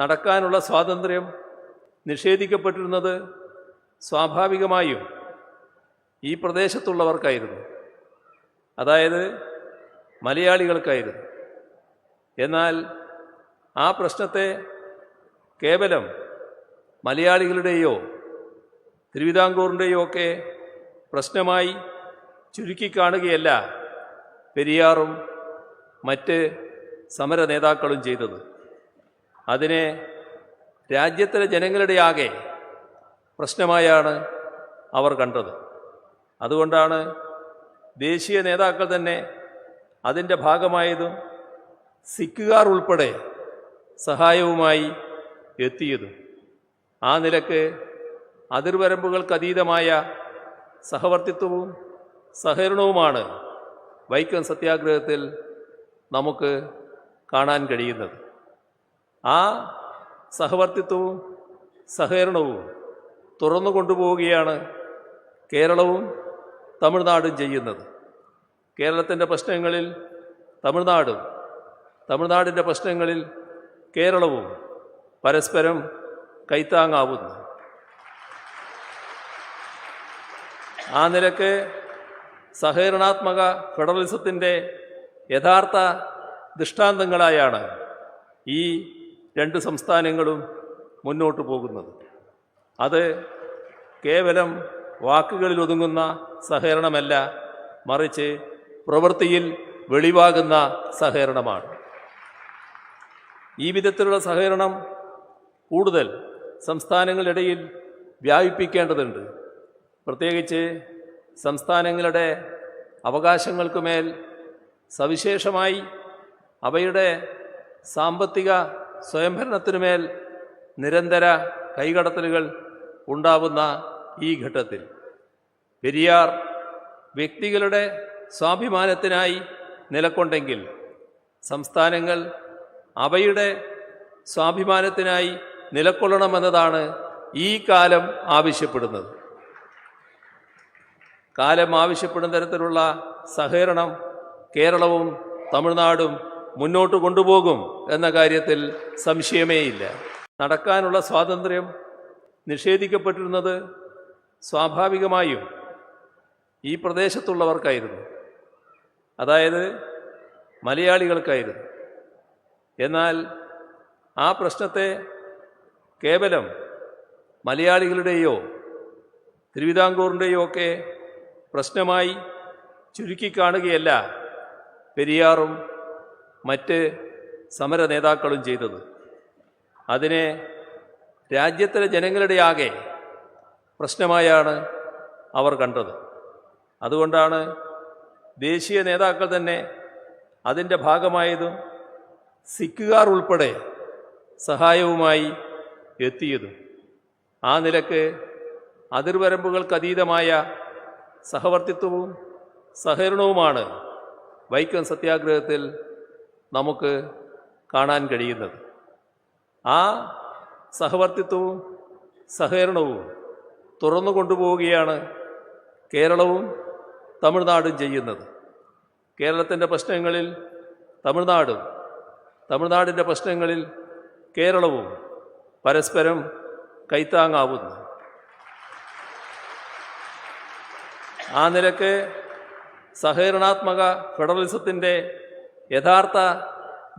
നടക്കാനുള്ള സ്വാതന്ത്ര്യം നിഷേധിക്കപ്പെട്ടിരുന്നത് സ്വാഭാവികമായും ഈ പ്രദേശത്തുള്ളവർക്കായിരുന്നു. അതായത് മലയാളികൾക്കായിരുന്നു. എന്നാൽ ആ പ്രശ്നത്തെ കേവലം മലയാളികളുടെയോ തിരുവിതാംകൂറിന്റെയോ ഒക്കെ പ്രശ്നമായി ചുരുക്കിക്കാണുകയല്ല പെരിയാറും മറ്റ് സമര നേതാക്കളും ചെയ്തത്. അതിനെ രാജ്യത്തിലെ ജനങ്ങളുടെ ആകെ പ്രശ്നമായാണ് അവർ കണ്ടത്. അതുകൊണ്ടാണ് ദേശീയ നേതാക്കൾ തന്നെ അതിന്റെ ഭാഗമായതും സിഖുകാർ ഉൾപ്പെടെ സഹായവുമായി എത്തിയതും. ആ നിലയ്ക്ക് അതിർവരമ്പുകൾക്കതീതമായ സഹവർത്തിത്വവും സഹകരണവുമാണ് വൈക്കം സത്യാഗ്രഹത്തിൽ നമുക്ക് കാണാൻ കഴിയുന്നത്. ആ സഹവർത്തിത്വവും സഹകരണവും തുറന്നു കൊണ്ടുപോവുകയാണ് കേരളവും തമിഴ്നാടും ചെയ്യുന്നത്. കേരളത്തിന്റെ പ്രശ്നങ്ങളിൽ തമിഴ്നാടും തമിഴ്നാടിന്റെ പ്രശ്നങ്ങളിൽ കേരളവും പരസ്പരം കൈത്താങ്ങാവുന്നു. ആ നിലയ്ക്ക് സഹകരണാത്മക ഫെഡറലിസത്തിന്റെ യഥാർത്ഥ ദൃഷ്ടാന്തങ്ങളായാണ് ഈ രണ്ട് സംസ്ഥാനങ്ങളും മുന്നോട്ട് പോകുന്നത്. അത് കേവലം വാക്കുകളിൽ ഒതുങ്ങുന്ന സഹകരണമല്ല മറിച്ച് പ്രവൃത്തിയിൽ വെളിവാകുന്ന സഹകരണമാണ്. ഈ വിധത്തിലുള്ള സഹകരണം കൂടുതൽ സംസ്ഥാനങ്ങളിടയിൽ വ്യാപിപ്പിക്കേണ്ടതുണ്ട്. പ്രത്യേകിച്ച് സംസ്ഥാനങ്ങളുടെ അവകാശങ്ങൾക്കുമേൽ സവിശേഷമായി അവയുടെ സാമ്പത്തിക സ്വയംഭരണത്തിനുമേൽ നിരന്തര കൈകടത്തലുകൾ ഉണ്ടാവുന്ന ഈ ഘട്ടത്തിൽ. പെരിയാർ വ്യക്തികളുടെ സ്വാഭിമാനത്തിനായി നിലക്കൊണ്ടെങ്കിൽ സംസ്ഥാനങ്ങൾ അവയുടെ സ്വാഭിമാനത്തിനായി നിലക്കൊള്ളണമെന്നതാണ് ഈ കാലം ആവശ്യപ്പെടുന്നത്. കാലം ആവശ്യപ്പെടുന്ന തരത്തിലുള്ള സഹകരണം കേരളവും തമിഴ്നാടും മുന്നോട്ട് കൊണ്ടുപോകും എന്ന കാര്യത്തിൽ സംശയമേയില്ല. നടക്കാനുള്ള സ്വാതന്ത്ര്യം നിഷേധിക്കപ്പെട്ടിരുന്നത് സ്വാഭാവികമായും ഈ പ്രദേശത്തുള്ളവർക്കായിരുന്നു. അതായത് മലയാളികൾക്കായിരുന്നു. എന്നാൽ ആ പ്രശ്നത്തെ കേവലം മലയാളികളുടെയോ തിരുവിതാംകൂറിന്റെയോ ഒക്കെ പ്രശ്നമായി ചുരുക്കിക്കാണുകയല്ല പെരിയാറും മറ്റ് സമര നേതാക്കളും ചെയ്തത്. അതിനെ രാജ്യത്തിലെ ജനങ്ങളുടെ ആകെ പ്രശ്നമായാണ് അവർ കണ്ടത്. അതുകൊണ്ടാണ് ദേശീയ നേതാക്കൾ തന്നെ അതിന്റെ ഭാഗമായതും സിഖുകാർ ഉൾപ്പെടെ സഹായവുമായി എത്തിയതും. ആ നിലയ്ക്ക് അതിർവരമ്പുകൾക്കതീതമായ സഹവർത്തിത്വവും സഹകരണവുമാണ് വൈക്കം സത്യാഗ്രഹത്തിൽ നമുക്ക് കാണാൻ കഴിയുന്നത്. ആ സഹവർത്തിത്വവും സഹകരണവും തുറന്നു കൊണ്ടുപോവുകയാണ് കേരളവും തമിഴ്നാടും ചെയ്യുന്നത്. കേരളത്തിന്റെ പ്രശ്നങ്ങളിൽ തമിഴ്നാടും തമിഴ്നാടിന്റെ പ്രശ്നങ്ങളിൽ കേരളവും പരസ്പരം കൈത്താങ്ങാവുന്നു. ആ നിലയ്ക്ക് സഹകരണാത്മക ഫെഡറലിസത്തിന്റെ യഥാർത്ഥ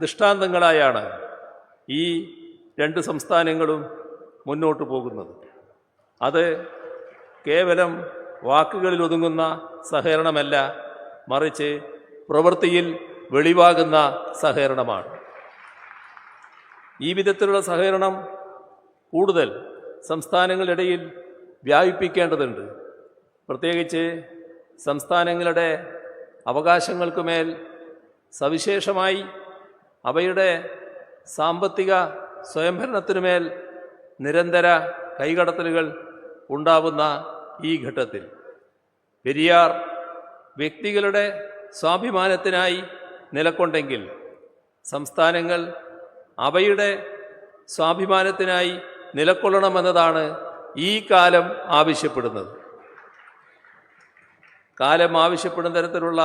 ദൃഷ്ടാന്തങ്ങളായാണ് ഈ രണ്ട് സംസ്ഥാനങ്ങളും മുന്നോട്ട് പോകുന്നത്. അത് കേവലം വാക്കുകളിൽ ഒതുങ്ങുന്ന സഹകരണമല്ല മറിച്ച് പ്രവൃത്തിയിൽ വെളിവാകുന്ന സഹകരണമാണ്. ഈ വിധത്തിലുള്ള സഹകരണം കൂടുതൽ സംസ്ഥാനങ്ങളിടയിൽ വ്യാപിപ്പിക്കേണ്ടതുണ്ട്. പ്രത്യേകിച്ച് സംസ്ഥാനങ്ങളുടെ അവകാശങ്ങൾക്കുമേൽ സവിശേഷമായി അവയുടെ സാമ്പത്തിക സ്വയംഭരണത്തിനുമേൽ നിരന്തര കൈകടത്തലുകൾ ഉണ്ടാവുന്ന ഈ ഘട്ടത്തിൽ. പെരിയാർ വ്യക്തികളുടെ സ്വാഭിമാനത്തിനായി നിലക്കൊണ്ടെങ്കിൽ സംസ്ഥാനങ്ങൾ അവയുടെ സ്വാഭിമാനത്തിനായി നിലക്കൊള്ളണമെന്നതാണ് ഈ കാലം ആവശ്യപ്പെടുന്നത്. കാലം ആവശ്യപ്പെടുന്ന തരത്തിലുള്ള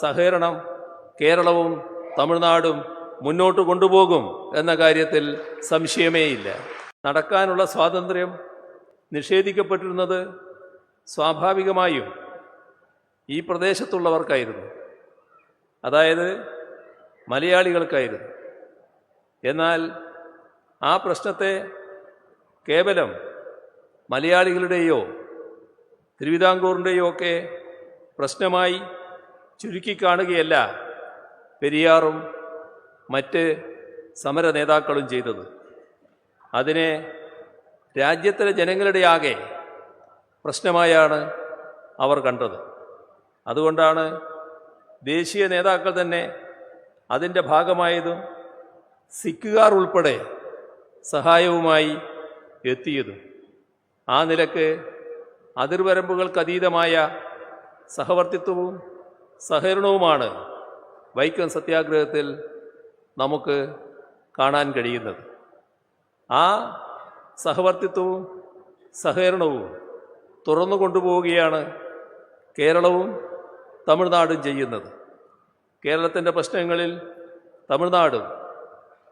സഹകരണം കേരളവും തമിഴ്നാടും മുന്നോട്ട് കൊണ്ടുപോകും എന്ന കാര്യത്തിൽ സംശയമേയില്ല. നടക്കാനുള്ള സ്വാതന്ത്ര്യം നിഷേധിക്കപ്പെട്ടിരുന്നത് സ്വാഭാവികമായും ഈ പ്രദേശത്തുള്ളവർക്കായിരുന്നു. അതായത് മലയാളികൾക്കായിരുന്നു. എന്നാൽ ആ പ്രശ്നത്തെ കേവലം മലയാളികളുടെയോ തിരുവിതാംകൂറിന്റെയോ ഒക്കെ പ്രശ്നമായി ചുരുക്കിക്കാണുകയല്ല പെരിയാറും മറ്റ് സമര നേതാക്കളും ചെയ്തത്. അതിനെ രാജ്യത്തിലെ ജനങ്ങളുടെ ആകെ പ്രശ്നമായാണ് അവർ കണ്ടത്. അതുകൊണ്ടാണ് ദേശീയ നേതാക്കൾ തന്നെ അതിന്റെ ഭാഗമായതും സിഖുകാർ ഉൾപ്പെടെ സഹായവുമായി എത്തിയതും. ആ നിലയ്ക്ക് അതിർവരമ്പുകൾക്കതീതമായ സഹവർത്തിത്വവും സഹകരണവുമാണ് വൈക്കം സത്യാഗ്രഹത്തിൽ നമുക്ക് കാണാൻ കഴിയുന്നത്. ആ സഹവർത്തിത്വവും സഹകരണവും തുറന്നു കൊണ്ടുപോവുകയാണ് കേരളവും തമിഴ്നാടും ചെയ്യുന്നത്. കേരളത്തിന്റെ പ്രശ്നങ്ങളിൽ തമിഴ്നാടും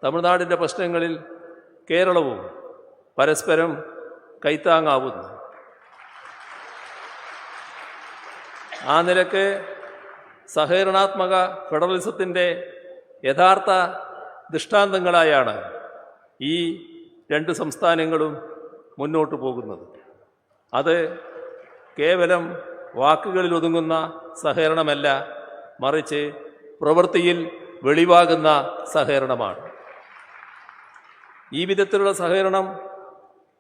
തമിഴ്നാടിന്റെ പ്രശ്നങ്ങളിൽ കേരളവും പരസ്പരം കൈത്താങ്ങാവുന്നു. ആ നിലയ്ക്ക് സഹകരണാത്മക ഫെഡറലിസത്തിന്റെ യഥാർത്ഥ ദൃഷ്ടാന്തങ്ങളായാണ് ഈ രണ്ട് സംസ്ഥാനങ്ങളും മുന്നോട്ട് പോകുന്നത്. അത് കേവലം വാക്കുകളിൽ ഒതുങ്ങുന്ന സഹകരണമല്ല മറിച്ച് പ്രവൃത്തിയിൽ വെളിവാകുന്ന സഹകരണമാണ്. ഈ വിധത്തിലുള്ള സഹകരണം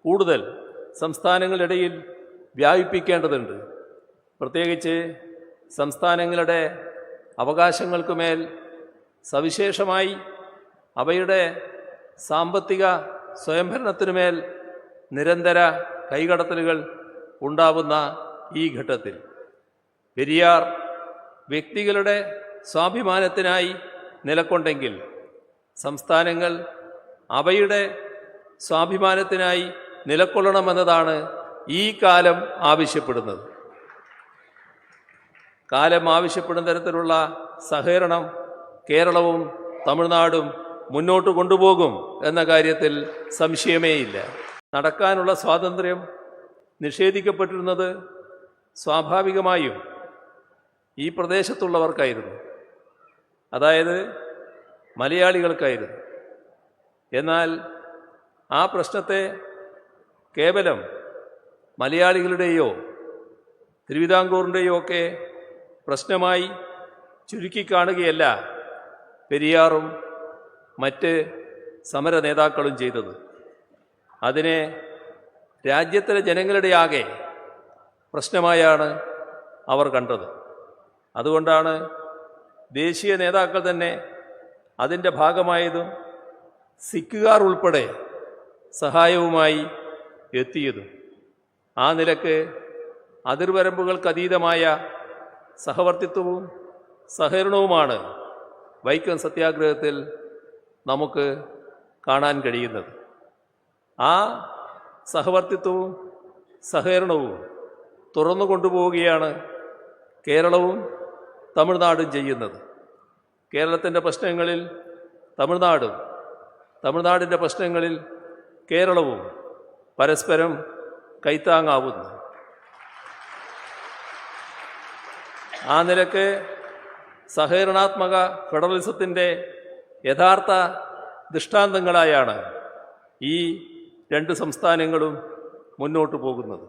കൂടുതൽ സംസ്ഥാനങ്ങളിടയിൽ വ്യാപിപ്പിക്കേണ്ടതുണ്ട്. പ്രത്യേകിച്ച് സംസ്ഥാനങ്ങളുടെ അവകാശങ്ങൾക്കുമേൽ സവിശേഷമായി അവയുടെ സാമ്പത്തിക സ്വയംഭരണത്തിനുമേൽ നിരന്തര കൈകടത്തലുകൾ ഉണ്ടാവുന്ന ഈ ഘട്ടത്തിൽ. പെരിയാർ വ്യക്തികളുടെ സ്വാഭിമാനത്തിനായി നിലക്കൊണ്ടെങ്കിൽ സംസ്ഥാനങ്ങൾ അവയുടെ സ്വാഭിമാനത്തിനായി നിലക്കൊള്ളണമെന്നതാണ് ഈ കാലം ആവശ്യപ്പെടുന്നത്. കാലം ആവശ്യപ്പെടുന്ന തരത്തിലുള്ള സഹകരണം കേരളവും തമിഴ്നാടും മുന്നോട്ട് കൊണ്ടുപോകും എന്ന കാര്യത്തിൽ സംശയമേയില്ല. നടക്കാനുള്ള സ്വാതന്ത്ര്യം നിഷേധിക്കപ്പെട്ടിരുന്നത് സ്വാഭാവികമായും ഈ പ്രദേശത്തുള്ളവർക്കായിരുന്നു. അതായത് മലയാളികൾക്കായിരുന്നു. എന്നാൽ ആ പ്രശ്നത്തെ കേവലം മലയാളികളുടെയോ തിരുവിതാംകൂറിന്റെയോ ഒക്കെ പ്രശ്നമായി ചുരുക്കിക്കാണുകയല്ല പെരിയാറും മറ്റ് സമര നേതാക്കളും ചെയ്തത്. അതിനെ രാജ്യത്തിലെ ജനങ്ങളുടെ ആകെ പ്രശ്നമായാണ് അവർ കണ്ടത്. അതുകൊണ്ടാണ് ദേശീയ നേതാക്കൾ തന്നെ അതിന്റെ ഭാഗമായതും സിഖുകാർ ഉൾപ്പെടെ സഹായവുമായി എത്തിയതും. ആ നിലയ്ക്ക് അതിർവരമ്പുകൾക്കതീതമായ സഹവർത്തിത്വവും സഹകരണവുമാണ് വൈക്കം സത്യാഗ്രഹത്തിൽ നമുക്ക് കാണാൻ കഴിയുന്നത്. ആ സഹവർത്തിത്വവും സഹകരണവും തുറന്നു കൊണ്ടുപോവുകയാണ് കേരളവും തമിഴ്നാടും ചെയ്യുന്നത്. കേരളത്തിന്റെ പ്രശ്നങ്ങളിൽ തമിഴ്നാടും തമിഴ്നാടിന്റെ പ്രശ്നങ്ങളിൽ കേരളവും പരസ്പരം കൈത്താങ്ങാവുന്നു. ആ നിലയ്ക്ക് സഹകരണാത്മക ഫെഡറലിസത്തിന്റെ യഥാർത്ഥ ദൃഷ്ടാന്തങ്ങളായാണ് ഈ രണ്ട് സംസ്ഥാനങ്ങളും മുന്നോട്ട് പോകുന്നത്.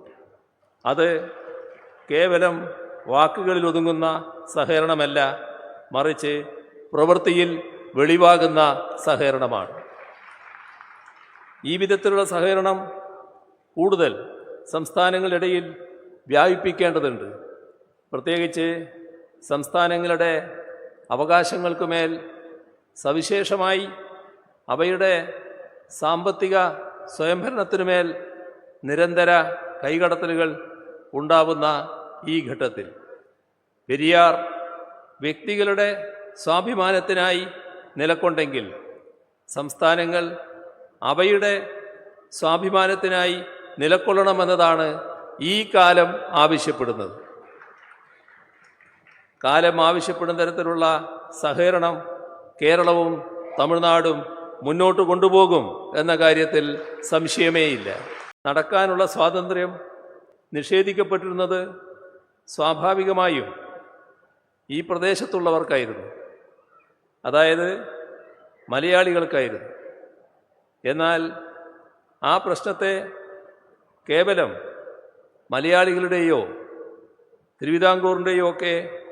അത് കേവലം വാക്കുകളിൽ ഒതുങ്ങുന്ന സഹകരണമല്ല മറിച്ച് പ്രവൃത്തിയിൽ വെളിവാകുന്ന സഹകരണമാണ്. ഈ വിധത്തിലുള്ള സഹകരണം കൂടുതൽ സംസ്ഥാനങ്ങളിടയിൽ വ്യാപിപ്പിക്കേണ്ടതുണ്ട്. പ്രത്യേകിച്ച് സംസ്ഥാനങ്ങളുടെ അവകാശങ്ങൾക്കുമേൽ സവിശേഷമായി അവയുടെ സാമ്പത്തിക സ്വയംഭരണത്തിനുമേൽ നിരന്തര കൈകടത്തലുകൾ ഉണ്ടാവുന്ന ഈ ഘട്ടത്തിൽ. പെരിയാർ വ്യക്തികളുടെ സ്വാഭിമാനത്തിനായി നിലക്കൊണ്ടെങ്കിൽ സംസ്ഥാനങ്ങൾ അവയുടെ സ്വാഭിമാനത്തിനായി നിലക്കൊള്ളണമെന്നതാണ് ഈ കാലം ആവശ്യപ്പെടുന്നത്. കാലം ആവശ്യപ്പെടുന്ന തരത്തിലുള്ള സഹകരണം കേരളവും തമിഴ്നാടും മുന്നോട്ട് കൊണ്ടുപോകും എന്ന കാര്യത്തിൽ സംശയമേയില്ല. നടക്കാനുള്ള സ്വാതന്ത്ര്യം നിഷേധിക്കപ്പെട്ടിരുന്നത് സ്വാഭാവികമായും ഈ പ്രദേശത്തുള്ളവർക്കായിരുന്നു. അതായത് മലയാളികൾക്കായിരുന്നു. എന്നാൽ ആ പ്രശ്നത്തെ കേവലം മലയാളികളുടെയോ തിരുവിതാംകൂറിന്റെയോ ഒക്കെ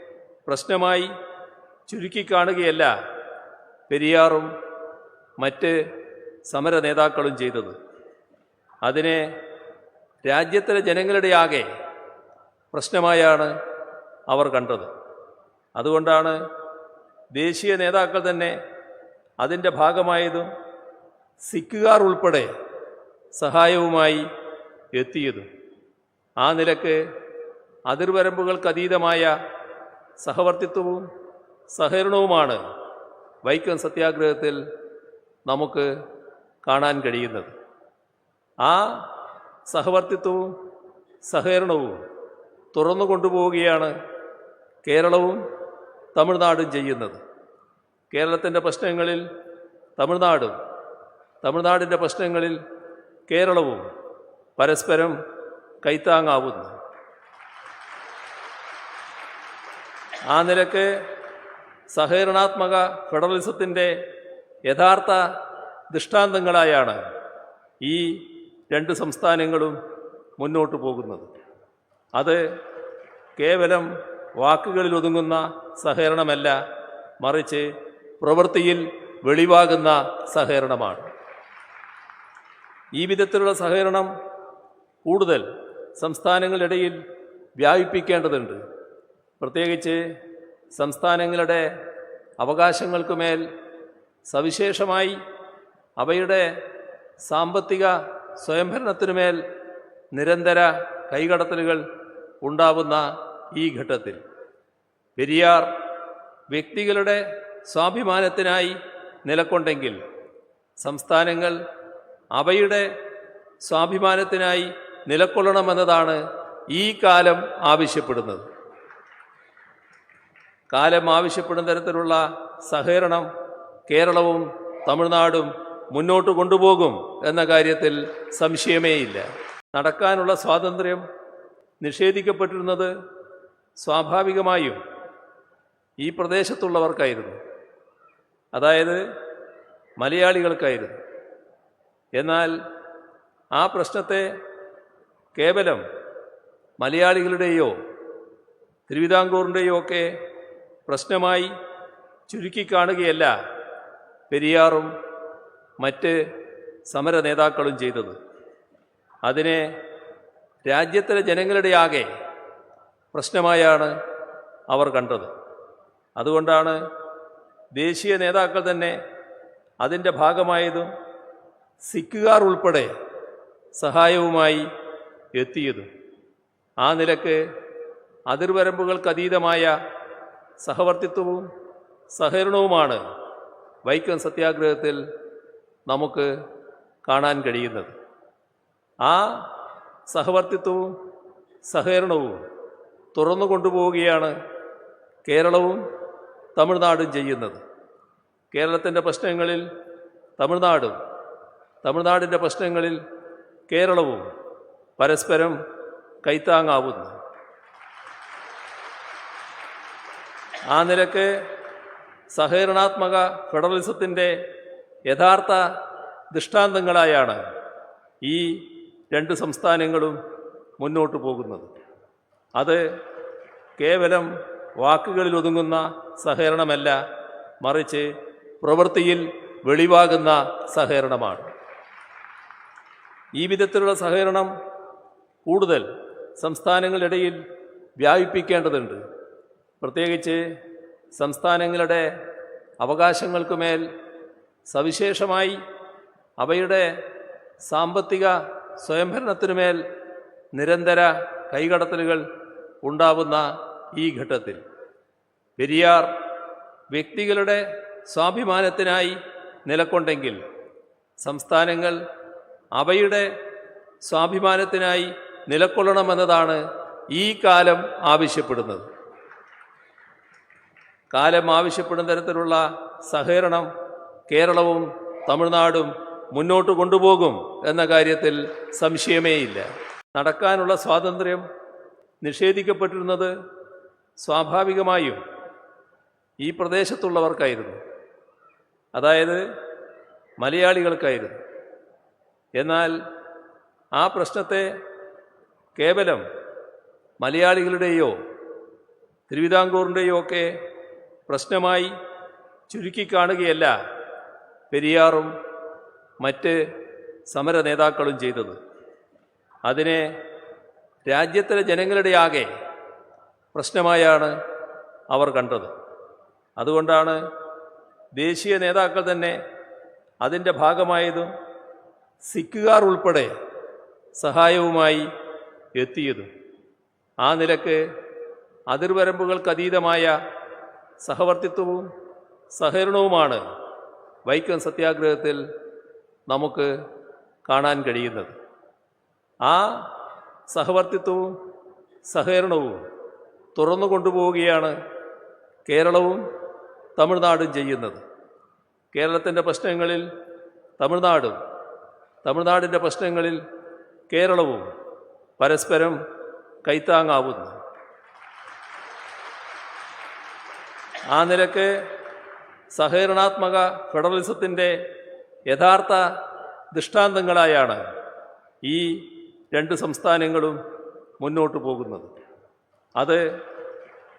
പ്രശ്നമായി ചുരുക്കിക്കാണുകയല്ല പെരിയാറും മറ്റ് സമര നേതാക്കളും ചെയ്തത്. അതിനെ രാജ്യത്തിലെ ജനങ്ങളുടെ ആകെ പ്രശ്നമായാണ് അവർ കണ്ടത്. അതുകൊണ്ടാണ് ദേശീയ നേതാക്കൾ തന്നെ അതിന്റെ ഭാഗമായതും സിഖുകാർ ഉൾപ്പെടെ സഹായവുമായി എത്തിയതും. ആ നിലയ്ക്ക് അതിർവരമ്പുകൾക്കതീതമായ സഹവർത്തിത്വവും സഹകരണവുമാണ് വൈക്കം സത്യാഗ്രഹത്തിൽ നമുക്ക് കാണാൻ കഴിയുന്നത്. ആ സഹവർത്തിത്വവും സഹകരണവും തുറന്നു കൊണ്ടുപോവുകയാണ് കേരളവും തമിഴ്നാടും ചെയ്യുന്നത്. കേരളത്തിന്റെ പ്രശ്നങ്ങളിൽ തമിഴ്നാടും തമിഴ്നാടിന്റെ പ്രശ്നങ്ങളിൽ കേരളവും പരസ്പരം കൈത്താങ്ങാവുന്നു. ആ നിലയ്ക്ക് സഹകരണാത്മക ഫെഡറലിസത്തിന്റെ യഥാർത്ഥ ദൃഷ്ടാന്തങ്ങളായാണ് ഈ രണ്ട് സംസ്ഥാനങ്ങളും മുന്നോട്ട് പോകുന്നത്. അത് കേവലം വാക്കുകളിൽ ഒതുങ്ങുന്ന സഹകരണമല്ല മറിച്ച് പ്രവൃത്തിയിൽ വെളിവാകുന്ന സഹകരണമാണ്. ഈ വിധത്തിലുള്ള സഹകരണം കൂടുതൽ സംസ്ഥാനങ്ങളിടയിൽ വ്യാപിപ്പിക്കേണ്ടതുണ്ട്. പ്രത്യേകിച്ച് സംസ്ഥാനങ്ങളുടെ അവകാശങ്ങൾക്കുമേൽ സവിശേഷമായി അവയുടെ സാമ്പത്തിക സ്വയംഭരണത്തിനുമേൽ നിരന്തര കൈകടത്തലുകൾ ഉണ്ടാവുന്ന ഈ ഘട്ടത്തിൽ. പെരിയാർ വ്യക്തികളുടെ സ്വാഭിമാനത്തിനായി നിലക്കൊണ്ടെങ്കിൽ സംസ്ഥാനങ്ങൾ അവയുടെ സ്വാഭിമാനത്തിനായി നിലക്കൊള്ളണമെന്നതാണ് ഈ കാലം ആവശ്യപ്പെടുന്നത്. കാലം ആവശ്യപ്പെടുന്ന തരത്തിലുള്ള സഹകരണം കേരളവും തമിഴ്നാടും മുന്നോട്ട് കൊണ്ടുപോകും എന്ന കാര്യത്തിൽ സംശയമേയില്ല. നടക്കാനുള്ള സ്വാതന്ത്ര്യം നിഷേധിക്കപ്പെട്ടിരുന്നത് സ്വാഭാവികമായും ഈ പ്രദേശത്തുള്ളവർക്കായിരുന്നു. അതായത് മലയാളികൾക്കായിരുന്നു. എന്നാൽ ആ പ്രശ്നത്തെ കേവലം മലയാളികളുടെയോ തിരുവിതാംകൂറിന്റെയോ ഒക്കെ പ്രശ്നമായി ചുരുക്കിക്കാണുകയല്ല പെരിയാറും മറ്റ് സമര നേതാക്കളും ചെയ്തത്. അതിനെ രാജ്യത്തിലെ ജനങ്ങളുടെ ആകെ പ്രശ്നമായാണ് അവർ കണ്ടത്. അതുകൊണ്ടാണ് ദേശീയ നേതാക്കൾ തന്നെ അതിന്റെ ഭാഗമായതും സിഖുകാർ ഉൾപ്പെടെ സഹായവുമായി എത്തിയതും. ആ നിലയ്ക്ക് അതിർവരമ്പുകൾക്കതീതമായ സഹവർത്തിത്വവും സഹകരണവുമാണ് വൈക്കം സത്യാഗ്രഹത്തിൽ നമുക്ക് കാണാൻ കഴിയുന്നത്. ആ സഹവർത്തിത്വവും സഹകരണവും തുറന്നു കൊണ്ടുപോവുകയാണ് കേരളവും തമിഴ്നാടും ചെയ്യുന്നത്. കേരളത്തിന്റെ പ്രശ്നങ്ങളിൽ തമിഴ്നാടും തമിഴ്നാടിന്റെ പ്രശ്നങ്ങളിൽ കേരളവും പരസ്പരം കൈത്താങ്ങാവുന്നു. ആ നിലയ്ക്ക് സഹകരണാത്മക ഫെഡറലിസത്തിന്റെ യഥാർത്ഥ ദൃഷ്ടാന്തങ്ങളായാണ് ഈ രണ്ട് സംസ്ഥാനങ്ങളും മുന്നോട്ട് പോകുന്നത്. അത് കേവലം വാക്കുകളിൽ ഒതുങ്ങുന്ന സഹകരണമല്ല മറിച്ച് പ്രവൃത്തിയിൽ വെളിവാകുന്ന സഹകരണമാണ്. ഈ വിധത്തിലുള്ള സഹകരണം കൂടുതൽ സംസ്ഥാനങ്ങളിടയിൽ വ്യാപിപ്പിക്കേണ്ടതുണ്ട്. പ്രത്യേകിച്ച് സംസ്ഥാനങ്ങളുടെ അവകാശങ്ങൾക്കുമേൽ സവിശേഷമായി അവയുടെ സാമ്പത്തിക സ്വയംഭരണത്തിനുമേൽ നിരന്തര കൈകടത്തലുകൾ ഉണ്ടാവുന്ന ഈ ഘട്ടത്തിൽ. പെരിയാർ വ്യക്തികളുടെ സ്വാഭിമാനത്തിനായി നിലക്കൊണ്ടെങ്കിൽ സംസ്ഥാനങ്ങൾ അവയുടെ സ്വാഭിമാനത്തിനായി നിലക്കൊള്ളണമെന്നതാണ് ഈ കാലം ആവശ്യപ്പെടുന്നത്. കാലം ആവശ്യപ്പെടുന്ന തരത്തിലുള്ള സഹകരണം കേരളവും തമിഴ്നാടും മുന്നോട്ട് കൊണ്ടുപോകും എന്ന കാര്യത്തിൽ സംശയമേയില്ല. നടക്കാനുള്ള സ്വാതന്ത്ര്യം നിഷേധിക്കപ്പെട്ടിരുന്നത് സ്വാഭാവികമായും ഈ പ്രദേശത്തുള്ളവർക്കായിരുന്നു. അതായത് മലയാളികൾക്കായിരുന്നു. എന്നാൽ ആ പ്രശ്നത്തെ കേവലം മലയാളികളുടെയോ തിരുവിതാംകൂറിന്റെയോ ഒക്കെ പ്രശ്നമായി ചുരുക്കിക്കാണുകയല്ല പെരിയാറും മറ്റ് സമര നേതാക്കളും ചെയ്തത്. അതിനെ രാജ്യത്തിലെ ജനങ്ങളുടെ ആകെ പ്രശ്നമായാണ് അവർ കണ്ടത്. അതുകൊണ്ടാണ് ദേശീയ നേതാക്കൾ തന്നെ അതിന്റെ ഭാഗമായതും സിഖുകാർ ഉൾപ്പെടെ സഹായവുമായി എത്തിയതും. ആ നിലയ്ക്ക് അതിർവരമ്പുകൾക്കതീതമായ സഹവർത്തിത്വവും സഹകരണവുമാണ് വൈക്കം സത്യാഗ്രഹത്തിൽ നമുക്ക് കാണാൻ കഴിയുന്നത്. ആ സഹവർത്തിത്വവും സഹകരണവും തുറന്നു കൊണ്ടുപോവുകയാണ് കേരളവും തമിഴ്നാടും ചെയ്യുന്നത്. കേരളത്തിന്റെ പ്രശ്നങ്ങളിൽ തമിഴ്നാടും തമിഴ്നാടിന്റെ പ്രശ്നങ്ങളിൽ കേരളവും പരസ്പരം കൈത്താങ്ങാവുന്നു. ആ നിലയ്ക്ക് സഹകരണാത്മക ഫെഡറലിസത്തിന്റെ യഥാർത്ഥ ദൃഷ്ടാന്തങ്ങളായാണ് ഈ രണ്ട് സംസ്ഥാനങ്ങളും മുന്നോട്ട് പോകുന്നത്. അത്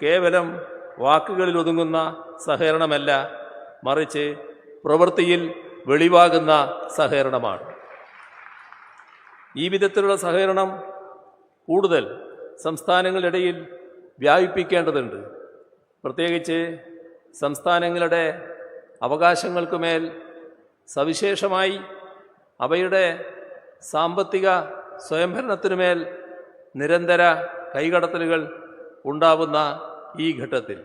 കേവലം വാക്കുകളിൽ ഒതുങ്ങുന്ന സഹകരണമല്ല മറിച്ച് പ്രവൃത്തിയിൽ വെളിവാകുന്ന സഹകരണമാണ്. ഈ വിധത്തിലുള്ള സഹകരണം കൂടുതൽ സംസ്ഥാനങ്ങളിടയിൽ വ്യാപിപ്പിക്കേണ്ടതുണ്ട്. പ്രത്യേകിച്ച് സംസ്ഥാനങ്ങളുടെ അവകാശങ്ങൾക്കുമേൽ സവിശേഷമായി അവയുടെ സാമ്പത്തിക സ്വയംഭരണത്തിനുമേൽ നിരന്തര കൈകടത്തലുകൾ ഉണ്ടാവുന്ന ഈ ഘട്ടത്തിൽ.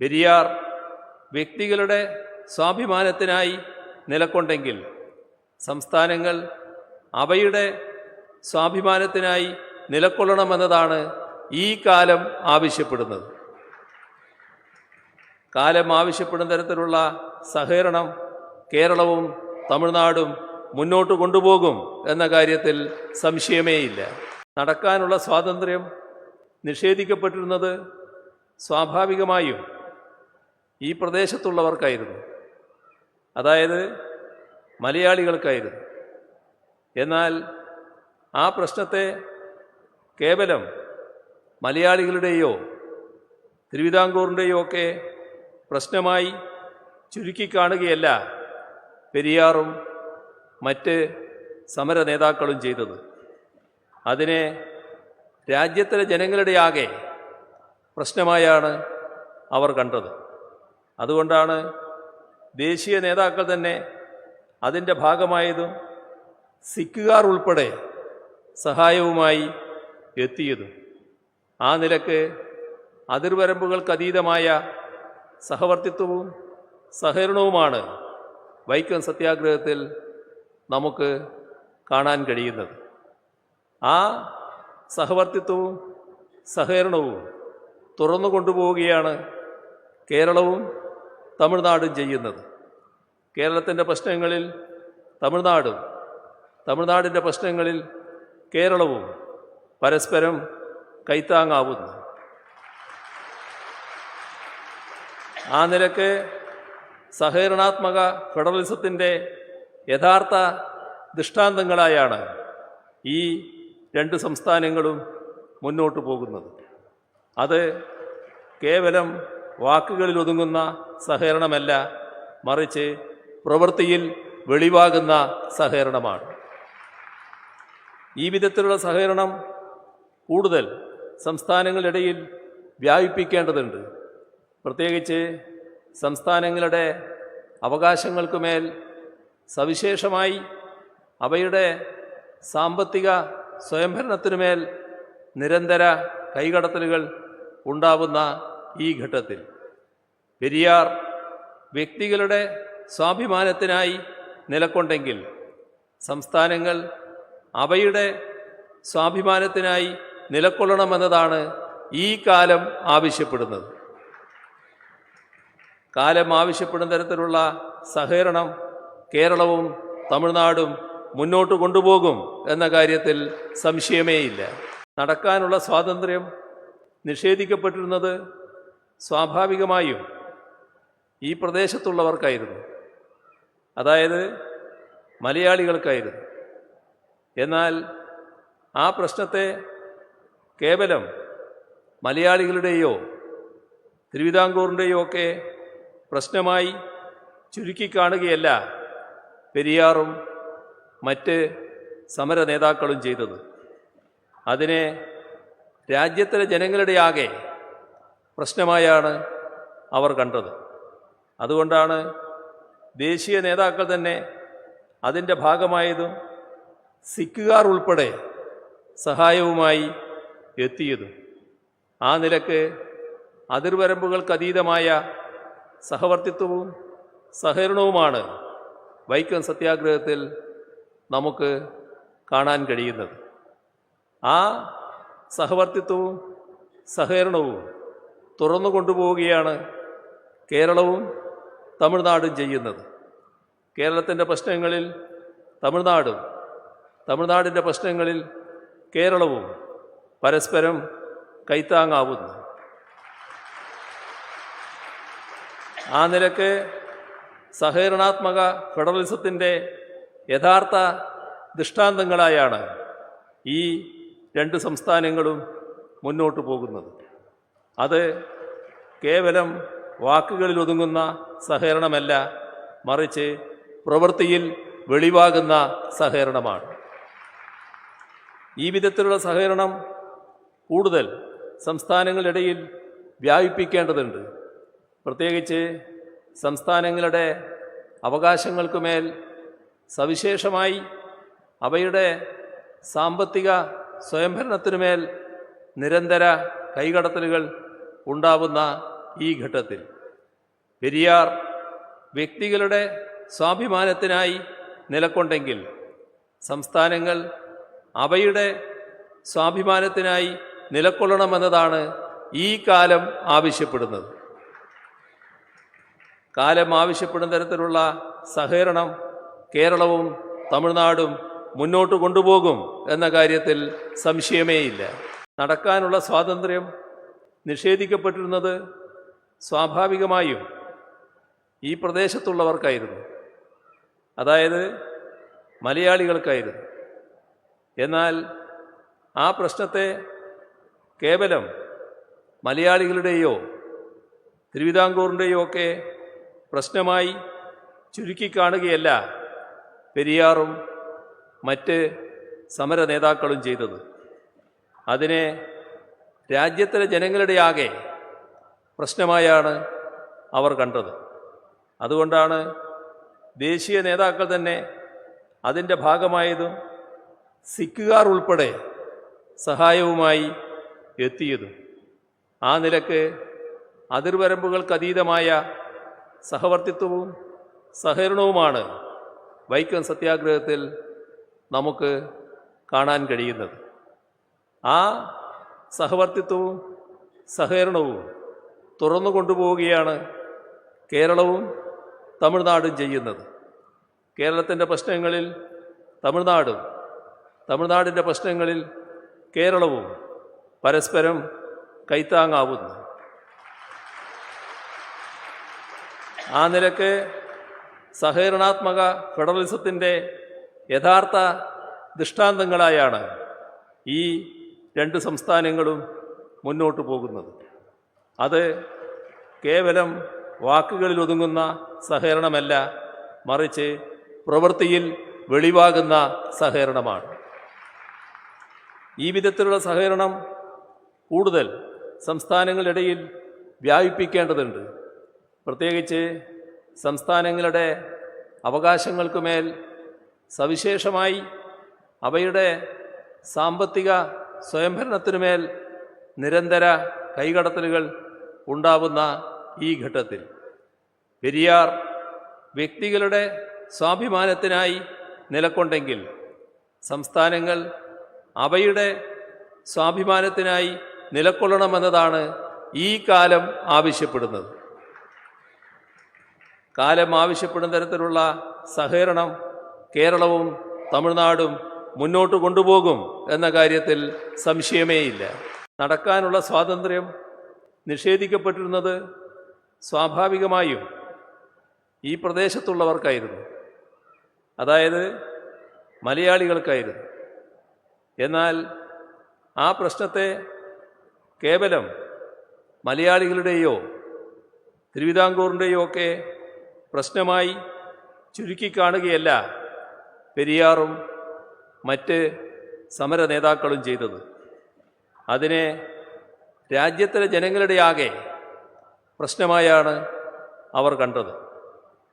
പെരിയാർ വ്യക്തികളുടെ സ്വാഭിമാനത്തിനായി നിലക്കൊണ്ടെങ്കിൽ സംസ്ഥാനങ്ങൾ അവയുടെ സ്വാഭിമാനത്തിനായി നിലക്കൊള്ളണമെന്നതാണ് ഈ കാലം ആവശ്യപ്പെടുന്നത്. കാലം ആവശ്യപ്പെടുന്ന തരത്തിലുള്ള സഹകരണം കേരളവും തമിഴ്നാടും മുന്നോട്ട് കൊണ്ടുപോകും എന്ന കാര്യത്തിൽ സംശയമേയില്ല. നടക്കാനുള്ള സ്വാതന്ത്ര്യം നിഷേധിക്കപ്പെട്ടിരുന്നത് സ്വാഭാവികമായും ഈ പ്രദേശത്തുള്ളവർക്കായിരുന്നു. അതായത് മലയാളികൾക്കായിരുന്നു. എന്നാൽ ആ പ്രശ്നത്തെ കേവലം മലയാളികളുടെയോ തിരുവിതാംകൂറിന്റെയോ ഒക്കെ പ്രശ്നമായി ചുരുക്കിക്കാണുകയല്ല പെരിയാറും മറ്റ് സമര നേതാക്കളും ചെയ്തത്. അതിനെ രാജ്യത്തിലെ ജനങ്ങളുടെ ആകെ പ്രശ്നമായാണ് അവർ കണ്ടത്. അതുകൊണ്ടാണ് ദേശീയ നേതാക്കൾ തന്നെ അതിന്റെ ഭാഗമായതും സിഖുകാർ ഉൾപ്പെടെ സഹായവുമായി എത്തിയതും. ആ നിലയ്ക്ക് അതിർവരമ്പുകൾക്കതീതമായ സഹവർത്തിത്വവും സഹകരണവുമാണ് വൈക്കം സത്യാഗ്രഹത്തിൽ നമുക്ക് കാണാൻ കഴിയുന്നത്. ആ സഹവർത്തിത്വവും സഹകരണവും തുറന്നു കൊണ്ടുപോവുകയാണ് കേരളവും തമിഴ്നാടും ചെയ്യുന്നത്. കേരളത്തിന്റെ പ്രശ്നങ്ങളിൽ തമിഴ്നാടും തമിഴ്നാടിന്റെ പ്രശ്നങ്ങളിൽ കേരളവും പരസ്പരം കൈത്താങ്ങാവുന്നു. ആ നിലയ്ക്ക് സഹകരണാത്മക ഫെഡറലിസത്തിന്റെ യഥാർത്ഥ ദൃഷ്ടാന്തങ്ങളായാണ് ഈ രണ്ട് സംസ്ഥാനങ്ങളും മുന്നോട്ട് പോകുന്നത്. അത് കേവലം വാക്കുകളിൽ ഒതുങ്ങുന്ന സഹകരണമല്ല മറിച്ച് പ്രവൃത്തിയിൽ വെളിവാകുന്ന സഹകരണമാണ്. ഈ വിധത്തിലുള്ള സഹകരണം കൂടുതൽ സംസ്ഥാനങ്ങളിടയിൽ വ്യാപിപ്പിക്കേണ്ടതുണ്ട്. പ്രത്യേകിച്ച് സംസ്ഥാനങ്ങളുടെ അവകാശങ്ങൾക്കുമേൽ സവിശേഷമായി അവയുടെ സാമ്പത്തിക സ്വയംഭരണത്തിനുമേൽ നിരന്തര കൈകടത്തലുകൾ ഉണ്ടാവുന്ന ഈ ഘട്ടത്തിൽ. പെരിയാർ വ്യക്തികളുടെ സ്വാഭിമാനത്തിനായി നിലക്കൊണ്ടെങ്കിൽ സംസ്ഥാനങ്ങൾ അവയുടെ സ്വാഭിമാനത്തിനായി നിലക്കൊള്ളണമെന്നതാണ് ഈ കാലം ആവശ്യപ്പെടുന്നത്. കാലം ആവശ്യപ്പെടുന്ന തരത്തിലുള്ള സഹകരണം കേരളവും തമിഴ്നാടും മുന്നോട്ട് കൊണ്ടുപോകും എന്ന കാര്യത്തിൽ സംശയമേയില്ല. നടക്കാനുള്ള സ്വാതന്ത്ര്യം നിഷേധിക്കപ്പെട്ടിരുന്നത് സ്വാഭാവികമായും ഈ പ്രദേശത്തുള്ളവർക്കായിരുന്നു. അതായത് മലയാളികൾക്കായിരുന്നു. എന്നാൽ ആ പ്രശ്നത്തെ കേവലം മലയാളികളുടെയോ തിരുവിതാംകൂറിന്റെയോ ഒക്കെ പ്രശ്നമായി ചുരുക്കിക്കാണുകയല്ല പെരിയാറും മറ്റ് സമര നേതാക്കളും ചെയ്തത്. അതിനെ രാജ്യത്തിലെ ജനങ്ങളുടെ ആകെ പ്രശ്നമായാണ് അവർ കണ്ടത്. അതുകൊണ്ടാണ് ദേശീയ നേതാക്കൾ തന്നെ അതിന്റെ ഭാഗമായതും സിഖുകാർ ഉൾപ്പെടെ സഹായവുമായി എത്തിയതും. ആ നിലയ്ക്ക് അതിർവരമ്പുകൾക്കതീതമായ സഹവർത്തിത്വവും സഹകരണവുമാണ് വൈക്കം സത്യാഗ്രഹത്തിൽ നമുക്ക് കാണാൻ കഴിയുന്നത്. ആ സഹവർത്തിത്വവും സഹകരണവും തുറന്നു കൊണ്ടുപോവുകയാണ് കേരളവും തമിഴ്നാടും ചെയ്യുന്നത്. കേരളത്തിന്റെ പ്രശ്നങ്ങളിൽ തമിഴ്നാടും തമിഴ്നാടിന്റെ പ്രശ്നങ്ങളിൽ കേരളവും പരസ്പരം കൈത്താങ്ങാവുന്നു. ആ നിലയ്ക്ക് സഹകരണാത്മക ഫെഡറലിസത്തിന്റെ യഥാർത്ഥ ദൃഷ്ടാന്തങ്ങളായാണ് ഈ രണ്ട് സംസ്ഥാനങ്ങളും മുന്നോട്ട് പോകുന്നത്. അത് കേവലം വാക്കുകളിൽ ഒതുങ്ങുന്ന സഹകരണമല്ല മറിച്ച് പ്രവൃത്തിയിൽ വെളിവാകുന്ന സഹകരണമാണ്. ഈ വിധത്തിലുള്ള സഹകരണം കൂടുതൽ സംസ്ഥാനങ്ങളിടയിൽ വ്യാപിപ്പിക്കേണ്ടതുണ്ട്. പ്രത്യേകിച്ച് സംസ്ഥാനങ്ങളുടെ അവകാശങ്ങൾക്കുമേൽ സവിശേഷമായി അവയുടെ സാമ്പത്തിക സ്വയംഭരണത്തിനുമേൽ നിരന്തര കൈകടത്തലുകൾ ഉണ്ടാവുന്ന ഈ ഘട്ടത്തിൽ. പെരിയാർ വ്യക്തികളുടെ സ്വാഭിമാനത്തിനായി നിലക്കൊണ്ടെങ്കിൽ സംസ്ഥാനങ്ങൾ അവയുടെ സ്വാഭിമാനത്തിനായി നിലക്കൊള്ളണമെന്നതാണ് ഈ കാലം ആവശ്യപ്പെടുന്നത്. കാലം ആവശ്യപ്പെടുന്ന തരത്തിലുള്ള സഹകരണം കേരളവും തമിഴ്നാടും മുന്നോട്ട് കൊണ്ടുപോകും എന്ന കാര്യത്തിൽ സംശയമേയില്ല. നടക്കാനുള്ള സ്വാതന്ത്ര്യം നിഷേധിക്കപ്പെട്ടിരുന്നത് സ്വാഭാവികമായും ഈ പ്രദേശത്തുള്ളവർക്കായിരുന്നു. അതായത് മലയാളികൾക്കായിരുന്നു. എന്നാൽ ആ പ്രശ്നത്തെ കേവലം മലയാളികളുടെയോ തിരുവിതാംകൂറിന്റെയോ ഒക്കെ പ്രശ്നമായി ചുരുക്കി കാണുകയല്ല പെരിയാറും മറ്റ് സമര നേതാക്കളും ചെയ്തത്. അതിനെ രാജ്യത്തിലെ ജനങ്ങളുടെ ആകെ പ്രശ്നമായാണ് അവർ കണ്ടത്. അതുകൊണ്ടാണ് ദേശീയ നേതാക്കൾ തന്നെ അതിന്റെ ഭാഗമായതും സിഖുകാർ ഉൾപ്പെടെ സഹായവുമായി എത്തിയതും. ആ നിലയ്ക്ക് അതിർവരമ്പുകൾക്കതീതമായ സഹവർത്തിത്വവും സഹകരണവുമാണ് വൈക്കം സത്യാഗ്രഹത്തിൽ നമുക്ക് കാണാൻ കഴിയുന്നത്. ആ സഹവർത്തിത്വവും സഹകരണവും തുറന്നു കൊണ്ടുപോവുകയാണ് കേരളവും തമിഴ്നാടും ചെയ്യുന്നത്. കേരളത്തിന്റെ പ്രശ്നങ്ങളിൽ തമിഴ്നാടും തമിഴ്നാടിന്റെ പ്രശ്നങ്ങളിൽ കേരളവും പരസ്പരം കൈത്താങ്ങാവുന്നു. ആ നിലയ്ക്ക് സഹകരണാത്മക ഫെഡറലിസത്തിന്റെ യഥാർത്ഥ ദൃഷ്ടാന്തങ്ങളായാണ് ഈ രണ്ട് സംസ്ഥാനങ്ങളും മുന്നോട്ട് പോകുന്നത്. അത് കേവലം വാക്കുകളിൽ ഒതുങ്ങുന്ന സഹകരണമല്ല മറിച്ച് പ്രവൃത്തിയിൽ വെളിവാകുന്ന സഹകരണമാണ്. ഈ വിധത്തിലുള്ള സഹകരണം കൂടുതൽ സംസ്ഥാനങ്ങളിടയിൽ വ്യാപിപ്പിക്കേണ്ടതുണ്ട്. പ്രത്യേകിച്ച് സംസ്ഥാനങ്ങളുടെ അവകാശങ്ങൾക്കുമേൽ സവിശേഷമായി അവയുടെ സാമ്പത്തിക സ്വയംഭരണത്തിനുമേൽ നിരന്തര കൈകടത്തലുകൾ ഉണ്ടാവുന്ന ഈ ഘട്ടത്തിൽ. പെരിയാർ വ്യക്തികളുടെ സ്വാഭിമാനത്തിനായി നിലക്കൊണ്ടെങ്കിൽ സംസ്ഥാനങ്ങൾ അവയുടെ സ്വാഭിമാനത്തിനായി നിലക്കൊള്ളണമെന്നതാണ് ഈ കാലം ആവശ്യപ്പെടുന്നത്. കാലം ആവശ്യപ്പെടുന്ന തരത്തിലുള്ള സഹകരണം കേരളവും തമിഴ്നാടും മുന്നോട്ട് കൊണ്ടുപോകും എന്ന കാര്യത്തിൽ സംശയമേയില്ല. നടക്കാനുള്ള സ്വാതന്ത്ര്യം നിഷേധിക്കപ്പെട്ടിരുന്നത് സ്വാഭാവികമായും ഈ പ്രദേശത്തുള്ളവർക്കായിരുന്നു. അതായത് മലയാളികൾക്കായിരുന്നു. എന്നാൽ ആ പ്രശ്നത്തെ കേവലം മലയാളികളുടെയോ തിരുവിതാംകൂറിന്റെയോ ഒക്കെ പ്രശ്നമായി ചുരുക്കിക്കാണുകയല്ല പെരിയാറും മറ്റ് സമര നേതാക്കളും ചെയ്തത്. അതിനെ രാജ്യത്തിലെ ജനങ്ങളുടെ ആകെ പ്രശ്നമായാണ് അവർ കണ്ടത്.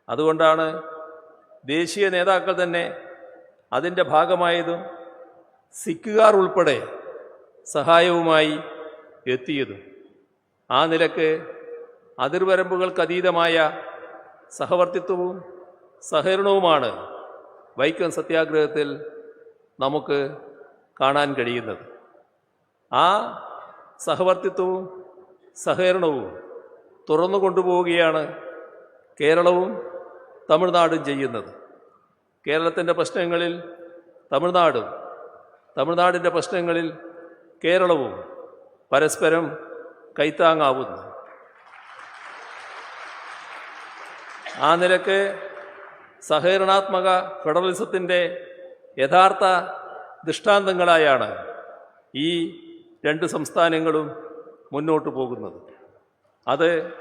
അതുകൊണ്ടാണ് ദേശീയ നേതാക്കൾ തന്നെ അതിന്റെ ഭാഗമായതും സിഖുകാർ ഉൾപ്പെടെ സഹായവുമായി എത്തിയതും. ആ നിലയ്ക്ക് അതിർവരമ്പുകൾക്കതീതമായ സഹവർത്തിത്വവും സഹകരണവുമാണ് വൈക്കം സത്യാഗ്രഹത്തിൽ നമുക്ക് കാണാൻ കഴിയുന്നത്. ആ സഹവർത്തിത്വവും സഹകരണവും തുറന്നു കൊണ്ടുപോവുകയാണ് കേരളവും തമിഴ്നാടും ചെയ്യുന്നത്. കേരളത്തിന്റെ പ്രശ്നങ്ങളിൽ തമിഴ്നാടും തമിഴ്നാടിന്റെ പ്രശ്നങ്ങളിൽ കേരളവും പരസ്പരം കൈത്താങ്ങാവുന്നു. ആ നിലയ്ക്ക് സഹകരണാത്മക ഫെഡറലിസത്തിന്റെ യഥാർത്ഥ ദൃഷ്ടാന്തങ്ങളായാണ് ഈ രണ്ട് സംസ്ഥാനങ്ങളും മുന്നോട്ട് പോകുന്നത്. അത്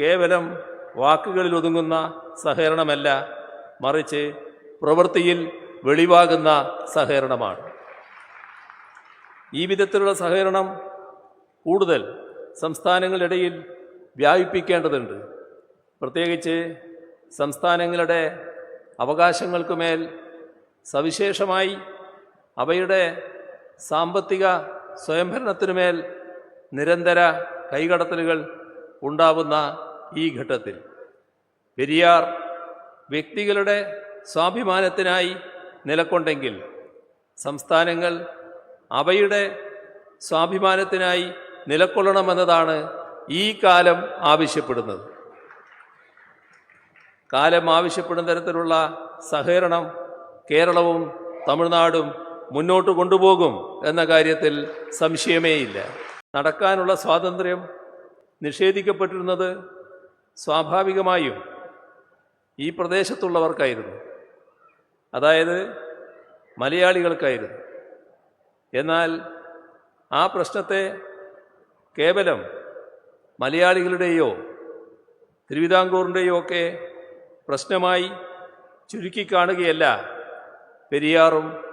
കേവലം വാക്കുകളിൽ ഒതുങ്ങുന്ന സഹകരണമല്ല മറിച്ച് പ്രവൃത്തിയിൽ വെളിവാകുന്ന സഹകരണമാണ്. ഈ വിധത്തിലുള്ള സഹകരണം കൂടുതൽ സംസ്ഥാനങ്ങളിടയിൽ വ്യാപിപ്പിക്കേണ്ടതുണ്ട്. പ്രത്യേകിച്ച് സംസ്ഥാനങ്ങളുടെ അവകാശങ്ങൾക്കുമേൽ സവിശേഷമായി അവയുടെ സാമ്പത്തിക സ്വയംഭരണത്തിനുമേൽ നിരന്തര കൈകടത്തലുകൾ ഉണ്ടാവുന്ന ഈ ഘട്ടത്തിൽ. പെരിയാർ വ്യക്തികളുടെ സ്വാഭിമാനത്തിനായി നിലക്കൊണ്ടെങ്കിൽ സംസ്ഥാനങ്ങൾ അവയുടെ സ്വാഭിമാനത്തിനായി നിലക്കൊള്ളണമെന്നതാണ് ഈ കാലം ആവശ്യപ്പെടുന്നത്. കാലം ആവശ്യപ്പെടുന്ന തരത്തിലുള്ള സഹകരണം കേരളവും തമിഴ്നാടും മുന്നോട്ട് കൊണ്ടുപോകും എന്ന കാര്യത്തിൽ സംശയമേയില്ല. നടക്കാനുള്ള സ്വാതന്ത്ര്യം നിഷേധിക്കപ്പെട്ടിരുന്നത് സ്വാഭാവികമായും ഈ പ്രദേശത്തുള്ളവർക്കായിരുന്നു. അതായത് മലയാളികൾക്കായിരുന്നു. എന്നാൽ ആ പ്രശ്നത്തെ കേവലം മലയാളികളുടെയോ തിരുവിതാംകൂറിന്റെയോ ഒക്കെ പ്രശ്നമായി ചുരുക്കിക്കാണുകയല്ല പെരിയാറും